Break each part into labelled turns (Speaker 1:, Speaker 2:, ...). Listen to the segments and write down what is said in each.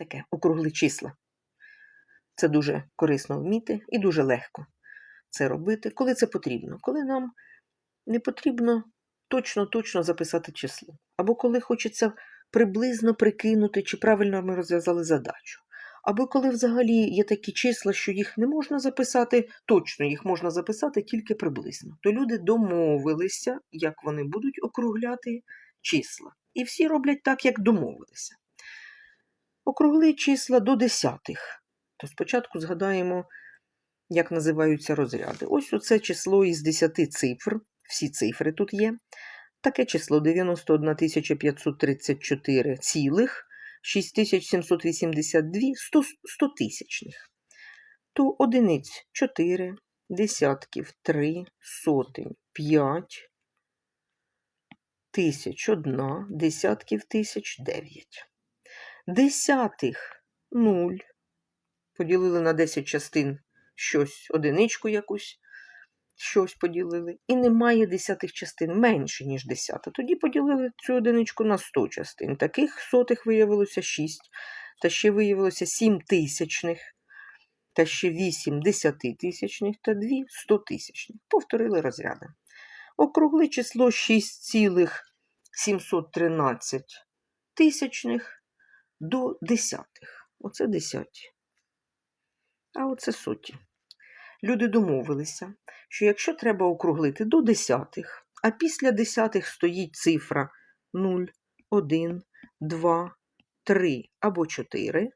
Speaker 1: таке округли числа. Це дуже корисно вміти і дуже легко це робити, коли це потрібно. Коли нам не потрібно точно-точно записати число. Або коли хочеться приблизно прикинути, чи правильно ми розв'язали задачу. Або коли взагалі є такі числа, що їх не можна записати, точно їх можна записати тільки приблизно. То люди домовилися, як вони будуть округляти числа. І всі роблять так, як домовилися. Округли числа до десятих. То спочатку згадаємо, як називаються розряди. Ось оце число із 10 цифр, всі цифри тут є. Таке число 91 534 цілих, 6782 100, 100 тисячних. То одиниць 4, десятків 3, сотень 5, тисяч 1, десятків тисяч 9. Десятих 0. Поділили на 10 частин щось, одиничку якусь, щось поділили. І немає десятих частин менше, ніж десята. Тоді поділили цю одиничку на 100 частин. Таких сотих виявилося 6, та ще виявилося 7 тисячних, та ще 8 десятитисячних та 2 стотисячних. Повторили розряди. Округли число 6,713 тисячних до десятих. Оце десяті. А оце соті. Люди домовилися, що якщо треба округлити до десятих, а після десятих стоїть цифра 0, 1, 2, 3 або 4,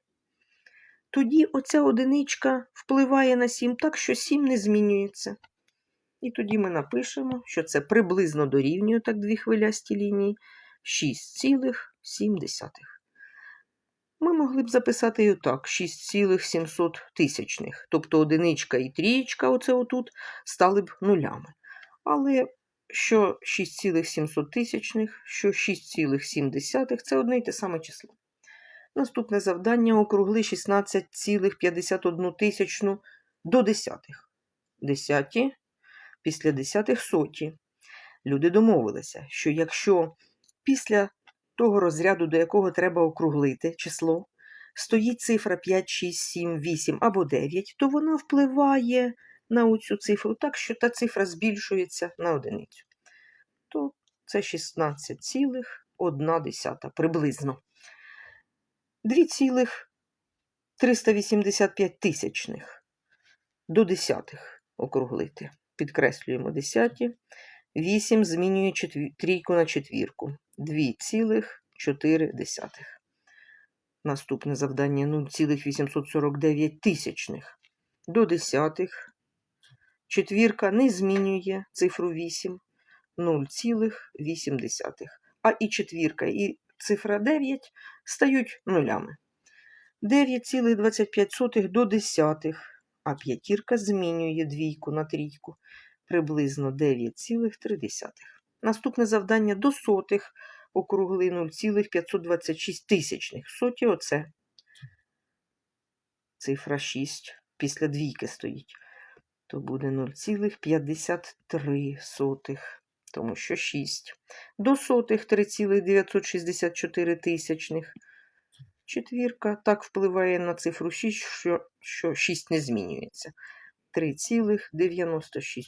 Speaker 1: тоді оця одиничка впливає на 7 так, що 7 не змінюється. І тоді ми напишемо, що це приблизно дорівнює так дві хвилясті лінії 6,7. Ми могли б записати і отак 6,700 тисячних. Тобто одиничка і трієчка, оце отут, стали б нулями. Але що 6,700 тисячних, що 6,7 це одне й те саме число. Наступне завдання округли 16,51 тисячну до десятих. Десяті, після десятих соті. Люди домовилися, що якщо після того розряду, до якого треба округлити число, стоїть цифра 5, 6, 7, 8 або 9, то вона впливає на оцю цифру так, що та цифра збільшується на одиницю. То це 16,1 приблизно. 2,385 тисячних до десятих округлити. Підкреслюємо десяті. 8 змінює трійку на четвірку. 2,4. Наступне завдання 0,849 тисячних. До десятих. Четвірка не змінює цифру 8. 0,8. А і четвірка, і цифра 9 стають нулями. 9,25 до десятих. А п'ятірка змінює двійку на трійку приблизно 9,3. Наступне завдання до сотих округли 0,526 тисячних. Соті оце. Цифра 6 після двійки стоїть. То буде 0,53, тому що 6. До сотих 3,964 тисячних. Четвірка так впливає на цифру 6, що, що 6 не змінюється. 3,96.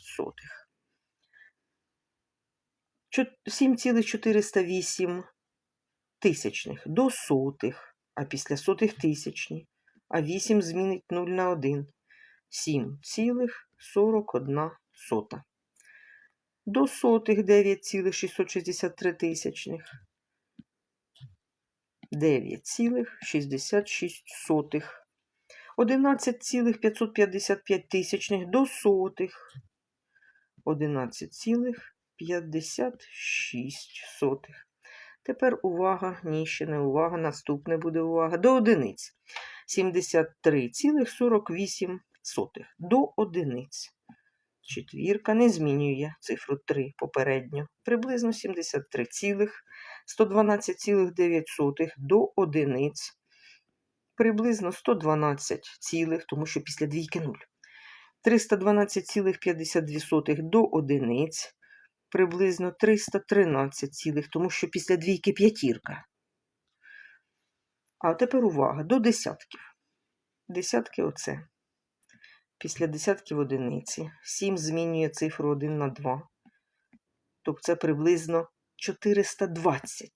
Speaker 1: 7,408 тисячних до сотих, а після сотих тисячні, а 8 змінить 0 на 1. 7,41 сота. До сотих 9,663 тисячних. 9,66 сотих. 11,555 тисячних до сотих. 11,56 сотих. Тепер увага, ні, ще не увага, наступне буде увага. До одиниць. 73,48 сотих. До одиниць. Четвірка не змінює цифру 3 попередньо. Приблизно 73,112,9 до одиниць приблизно 112 цілих, тому що після двійки 0. 312,52 до одиниць, приблизно 313 цілих, тому що після двійки п'ятірка. А тепер увага, до десятків. Десятки оце. Після десятків одиниці. 7 змінює цифру 1 на 2. Тобто це приблизно 420.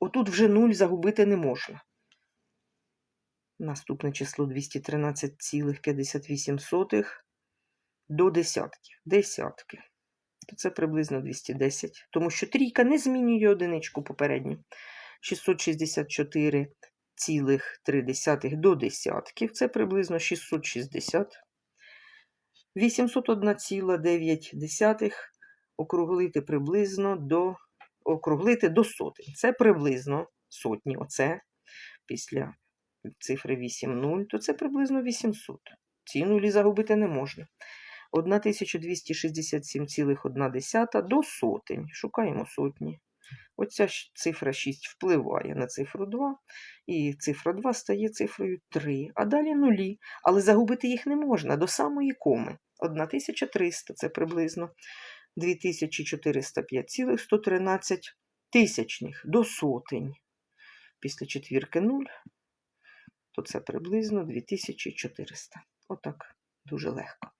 Speaker 1: Отут вже 0 загубити не можна. Наступне число 213,58 до десятків. Десятки. То це приблизно 210. Тому що трійка не змінює одиничку попередню. 664,3 до десятків. Це приблизно 660. 801,9 округлити приблизно до округлити до сотень. Це приблизно сотні. Оце після цифри 8,0, то це приблизно 800. Ці нулі загубити не можна. 1267,1 до сотень. Шукаємо сотні. Оця цифра 6 впливає на цифру 2, і цифра 2 стає цифрою 3, а далі нулі. Але загубити їх не можна до самої коми. 1300 це приблизно 2405,113 тисячних до сотень. Після четвірки 0, то це приблизно 2400. Отак, дуже легко.